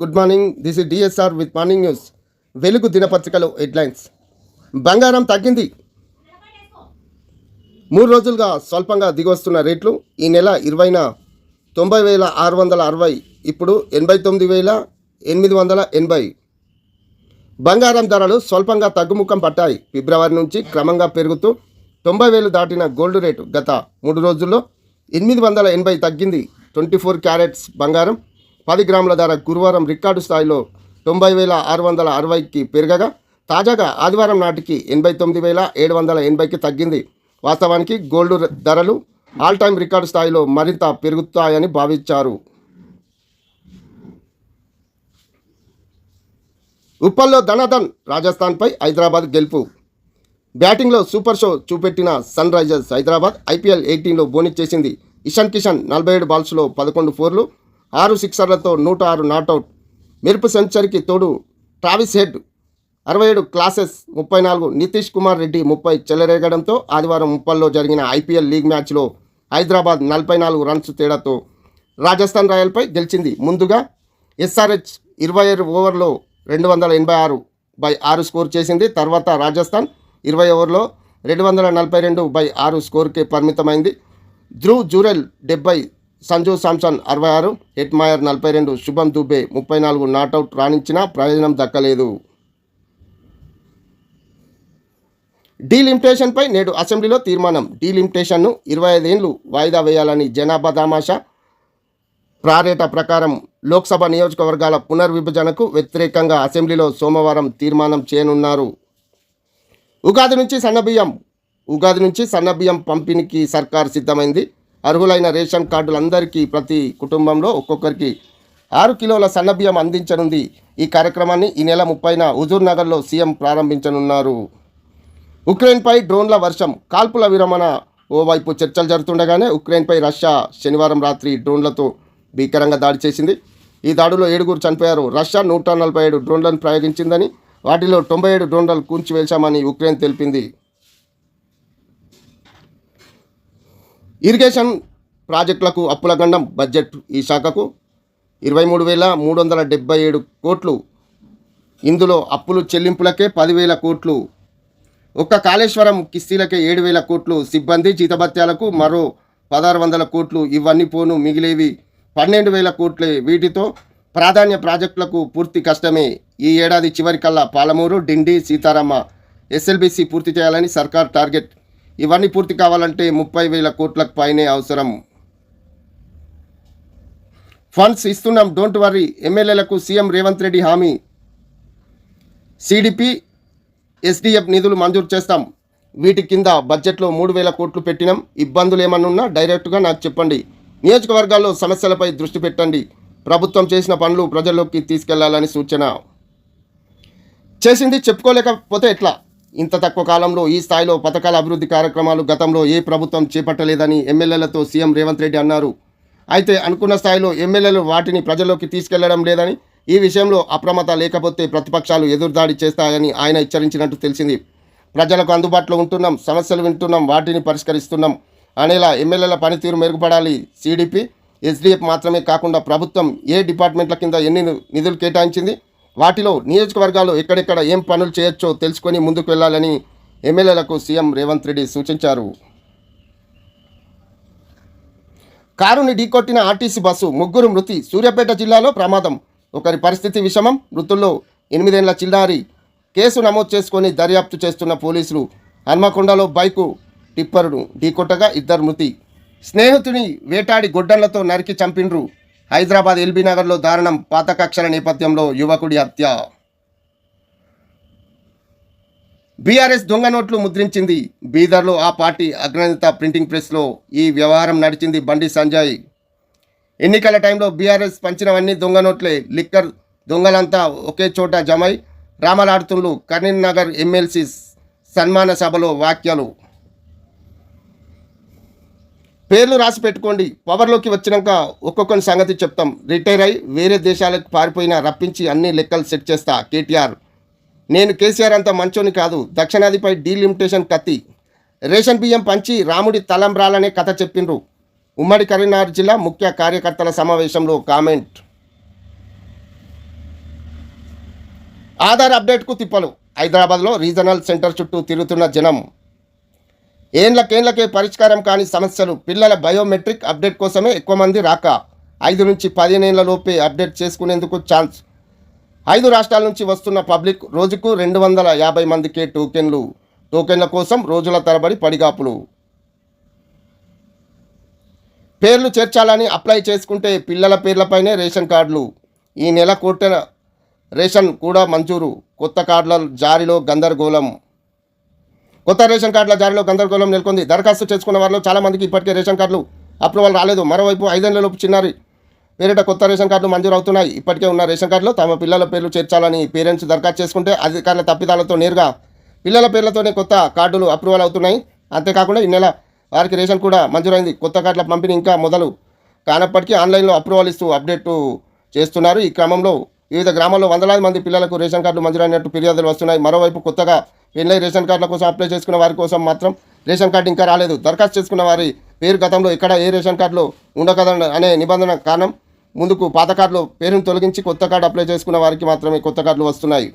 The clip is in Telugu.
Good morning this is DSR with morning news Velugu దినపత్రికలో హెడ్లైన్స్ బంగారం తగ్గింది. మూడు రోజులుగా స్వల్పంగా దిగొస్తున్న రేట్లు ఈ నెల ఇరవైన తొంభై వేల ఆరు వందల అరవై ఇప్పుడు ఎనభై తొమ్మిది వేల ఎనిమిది వందల ఎనభై. బంగారం ధరలు స్వల్పంగా తగ్గుముఖం పట్టాయి. ఫిబ్రవరి నుంచి క్రమంగా పెరుగుతూ తొంభై వేలు దాటిన గోల్డ్ రేటు గత మూడు రోజుల్లో ఎనిమిది వందల ఎనభై తగ్గింది. ట్వంటీ ఫోర్ క్యారెట్స్ బంగారం పది గ్రాముల ధర గురువారం రికార్డు స్థాయిలో తొంభై వేల ఆరు వందల అరవైకి పెరగగా తాజాగా ఆదివారం నాటికి ఎనభై తొమ్మిది వేల ఏడు వందల ఎనభైకి తగ్గింది. వాస్తవానికి గోల్డ్ ధరలు ఆల్ టైమ్ రికార్డు స్థాయిలో మరింత పెరుగుతాయని భావించారు. ఉప్పల్లో ధనాధన్ రాజస్థాన్పై హైదరాబాద్ గెలుపు. బ్యాటింగ్లో సూపర్ షో చూపెట్టిన సన్ రైజర్స్ హైదరాబాద్ ఐపీఎల్ ఎయిటీన్లో బోనిచ్చేసింది ఇషాన్ కిషన్ నలభై ఏడు బాల్స్లో పదకొండు ఫోర్లు ఆరు సిక్సర్లతో నూట ఆరు నాటౌట్ మెరుపు సెంచరీకి తోడు ట్రావిస్ హెడ్ అరవై ఏడు క్లాసెస్ ముప్పై నాలుగు నితీష్ కుమార్ రెడ్డి ముప్పై చెలరేగడంతో ఆదివారం ముప్పల్లో జరిగిన ఐపీఎల్ లీగ్ మ్యాచ్లో హైదరాబాద్ నలభై నాలుగు రన్స్ తేడాతో రాజస్థాన్ రాయల్పై గెలిచింది. ముందుగా ఎస్ఆర్హెచ్ ఇరవై ఆరు ఓవర్లో రెండు వందల ఎనభై ఆరు బై ఆరు స్కోర్ చేసింది. తర్వాత రాజస్థాన్ ఇరవై ఓవర్లో రెండు వందల నలభై రెండు బై ఆరు స్కోర్కే పరిమితమైంది. ధ్రువ్ జూరెల్ డెబ్బై సంజు సామ్సన్ అరవై ఆరు హెట్మాయర్ నలభై రెండు శుభం దుబే ముప్పై నాలుగు నాటౌట్ రాణించినా ప్రయోజనం దక్కలేదు. డీలిమిటేషన్పై నేడు అసెంబ్లీలో తీర్మానం. డీలిమిటేషన్ను ఇరవై ఐదేళ్ళు వాయిదా వేయాలని జనాభా దామాషా ప్రారేట ప్రకారం లోక్సభ నియోజకవర్గాల పునర్విభజనకు వ్యతిరేకంగా అసెంబ్లీలో సోమవారం తీర్మానం చేయనున్నారు. ఉగాది నుంచి సన్నబియ్యం ఉగాది నుంచి సన్నబియ్యం పంపిణీకి సర్కార్ సిద్ధమైంది. అర్హులైన రేషన్ కార్డులందరికీ ప్రతి కుటుంబంలో ఒక్కొక్కరికి ఆరు కిలోల సన్నబియ్యం అందించనుంది. ఈ కార్యక్రమాన్ని ఈ నెల ముప్పైన హుజూర్ నగర్లో సీఎం ప్రారంభించనున్నారు. ఉక్రెయిన్పై డ్రోన్ల వర్షం కాల్పుల విరమణ ఓవైపు చర్చలు జరుగుతుండగానే ఉక్రెయిన్పై రష్యా శనివారం రాత్రి డ్రోన్లతో భీకరంగా దాడి చేసింది. ఈ దాడిలో ఏడుగురు చనిపోయారు. రష్యా నూట నలభై ఏడు డ్రోన్లను ప్రయోగించిందని వాటిలో తొంభై ఏడు డ్రోన్లను కూల్చివేశామని ఉక్రెయిన్ తెలిపింది. ఇరిగేషన్ ప్రాజెక్టులకు అప్పుల గండం బడ్జెట్ ఈ శాఖకు ఇరవై మూడు వేల మూడు వందల డెబ్బై ఏడు కోట్లు. ఇందులో అప్పులు చెల్లింపులకే పదివేల కోట్లు. ఒక్క కాళేశ్వరం కిస్తీలకే ఏడు వేల కోట్లు. సిబ్బంది జీతభత్యాలకు మరో పదహారు వందల కోట్లు. ఇవన్నీ పోను మిగిలేవి పన్నెండు వేల కోట్లే. వీటితో ప్రాధాన్య ప్రాజెక్టులకు పూర్తి కష్టమే. ఈ ఏడాది చివరికల్లా పాలమూరు డిండి సీతారామ ఎస్ఎల్బిసి పూర్తి చేయాలని సర్కార్ టార్గెట్ ఇవన్నీ పూర్తి కావాలంటే ముప్పై వేల కోట్లకు పైనే అవసరం. ఫండ్స్ ఇస్తున్నాం డోంట్ వర్రీ ఎమ్మెల్యేలకు సీఎం రేవంత్ రెడ్డి హామీ. సిడిపి ఎస్డిఎఫ్ నిధులు మంజూరు చేస్తాం. వీటి కింద బడ్జెట్లో మూడు వేల కోట్లు పెట్టినాం. ఇబ్బందులు ఏమన్నా డైరెక్ట్గా నాకు చెప్పండి. నియోజకవర్గాల్లో సమస్యలపై దృష్టి పెట్టండి. ప్రభుత్వం చేసిన పనులు ప్రజల్లోకి తీసుకెళ్ళాలని సూచన. చేసింది చెప్పుకోలేకపోతే ఎట్లా? ఇంత తక్కువ కాలంలో ఈ స్థాయిలో పథకాల అభివృద్ధి కార్యక్రమాలు గతంలో ఏ ప్రభుత్వం చేపట్టలేదని ఎమ్మెల్యేలతో సీఎం రేవంత్ రెడ్డి అన్నారు. అయితే అనుకున్న స్థాయిలో ఎమ్మెల్యేలు వాటిని ప్రజల్లోకి తీసుకెళ్ళడం లేదని ఈ విషయంలో అప్రమత్త లేకపోతే ప్రతిపక్షాలు ఎదురుదాడి చేస్తాయని ఆయన హెచ్చరించినట్టు తెలిసింది. ప్రజలకు అందుబాటులో ఉంటున్నాం సమస్యలు వింటున్నాం వాటిని పరిష్కరిస్తున్నాం అనేలా ఎమ్మెల్యేల పనితీరు మెరుగుపడాలి. సిడిపి ఎస్డిఎఫ్ మాత్రమే కాకుండా ప్రభుత్వం ఏ డిపార్ట్మెంట్ల కింద ఎన్ని నిధులు కేటాయించింది వాటిలో నియోజకవర్గాలు ఎక్కడెక్కడ ఏం పనులు చేయొచ్చో తెలుసుకొని ముందుకు వెళ్ళాలని ఎమ్మెల్యేలకు సీఎం రేవంత్ రెడ్డి సూచించారు. కారుని ఢీకొట్టిన ఆర్టీసీ బస్సు ముగ్గురు మృతి. సూర్యాపేట జిల్లాలో ప్రమాదం. ఒకరి పరిస్థితి విషమం. మృతుల్లో ఎనిమిదేళ్ళ చిన్నారి కేసు నమోదు చేసుకొని దర్యాప్తు చేస్తున్న పోలీసులు హన్మకొండలో బైకు టిప్పరును ఢీకొట్టగా ఇద్దరు మృతి. స్నేహితుని వేటాడి గొడ్డళ్ళతో నరికి చంపిండ్రు. హైదరాబాద్ ఎల్బీ నగర్లో దారుణం పాత కక్షల నేపథ్యంలో యువకుడి హత్య. బీఆర్ఎస్ దొంగ నోట్లు ముద్రించింది. బీదర్లో ఆ పార్టీ అగ్రనేత ప్రింటింగ్ ప్రెస్లో ఈ వ్యవహారం నడిచింది బండి సంజయ్. ఎన్నికల టైంలో బీఆర్ఎస్ పంచినవన్నీ దొంగ నోట్లే. లిక్కర్ దొంగలంతా ఒకే చోట జమై రామలాడుతుండ్లు. కరీంనగర్ ఎమ్మెల్సీ సన్మాన సభలో వ్యాఖ్యలు. పేర్లు రాసి పెట్టుకోండి. పవర్లోకి వచ్చినాక ఒక్కొక్కని సంగతి చెప్తాం. రిటైర్ అయి వేరే దేశాలకు పారిపోయినా రప్పించి అన్ని లెక్కలు సెట్ చేస్తా కేటీఆర్. నేను కేసీఆర్ అంత మంచోని కాదు. దక్షిణాదిపై డీలిమిటేషన్ కత్తి. రేషన్ బియ్యం పంచి రాముడి తలంబ్రాలనే కథ చెప్పిండ్రు. ఉమ్మడి కరీంనగర్ జిల్లా ముఖ్య కార్యకర్తల సమావేశంలో కామెంట్. ఆధార్ అప్డేట్కు తిప్పలు. హైదరాబాద్లో రీజనల్ సెంటర్ చుట్టూ తిరుగుతున్న జనం. ఏండ్లకేండ్లకే పరిష్కారం కాని సమస్యలు. పిల్లల బయోమెట్రిక్ అప్డేట్ కోసమే ఎక్కువ మంది రాక. ఐదు నుంచి పదిహేనేళ్ళ లోపే అప్డేట్ చేసుకునేందుకు ఛాన్స్. ఐదు రాష్ట్రాల నుంచి వస్తున్న పబ్లిక్ రోజుకు రెండు వందల యాభై మందికే టోకెన్లు. టోకెన్ల కోసం రోజుల తరబడి పడిగాపులు. పేర్లు చేర్చాలని అప్లై చేసుకుంటే పిల్లల పేర్లపైనే రేషన్ కార్డులు. ఈ నెల కొట్టిన రేషన్ కూడా మంజూరు. కొత్త కార్డుల జారీలో గందరగోళం. కొత్త రేషన్ కార్డుల జారీలో గందరగోళం నెలకొంది. దరఖాస్తు చేసుకున్న వారిలో చాలామందికి ఇప్పటికే రేషన్ కార్డులు అప్రూవల్ రాలేదు. మరోవైపు ఐదేళ్ళలోపు చిన్నారి పేరిట కొత్త రేషన్ కార్డులు మంజూరు అవుతున్నాయి ఇప్పటికే ఉన్న రేషన్ కార్డులో తమ పిల్లల పేర్లు చేర్చాలని పేరెంట్స్ దరఖాస్తు చేసుకుంటే అధికారుల తప్పిదాలతో నేరుగా పిల్లల పేర్లతోనే కొత్త కార్డులు అప్రూవల్ అవుతున్నాయి. అంతేకాకుండా ఈ నెల వారికి రేషన్ కూడా మంజూరైంది. కొత్త కార్డుల పంపిణీ ఇంకా మొదలు కానప్పటికీ ఆన్లైన్లో అప్రూవల్ ఇస్తూ అప్డేట్ చేస్తున్నారు. ఈ క్రమంలో వివిధ గ్రామాల్లో వందలాది మంది పిల్లలకు రేషన్ కార్డులు మంజూరైనట్టు ఫిర్యాదులు వస్తున్నాయి. మరోవైపు కొత్తగా ఎన్ఐ రేషన్ కార్డుల కోసం అప్లై చేసుకున్న వారి కోసం మాత్రం రేషన్ కార్డు ఇంకా రాలేదు. దరఖాస్తు చేసుకున్న వారి పేరు గతంలో ఇక్కడ ఏ రేషన్ కార్డులో ఉండకదని అనే నిబంధన కారణం ముందుకు పాత కార్డులో పేరును తొలగించి కొత్త కార్డు అప్లై చేసుకున్న వారికి మాత్రమే కొత్త కార్డులు వస్తున్నాయి.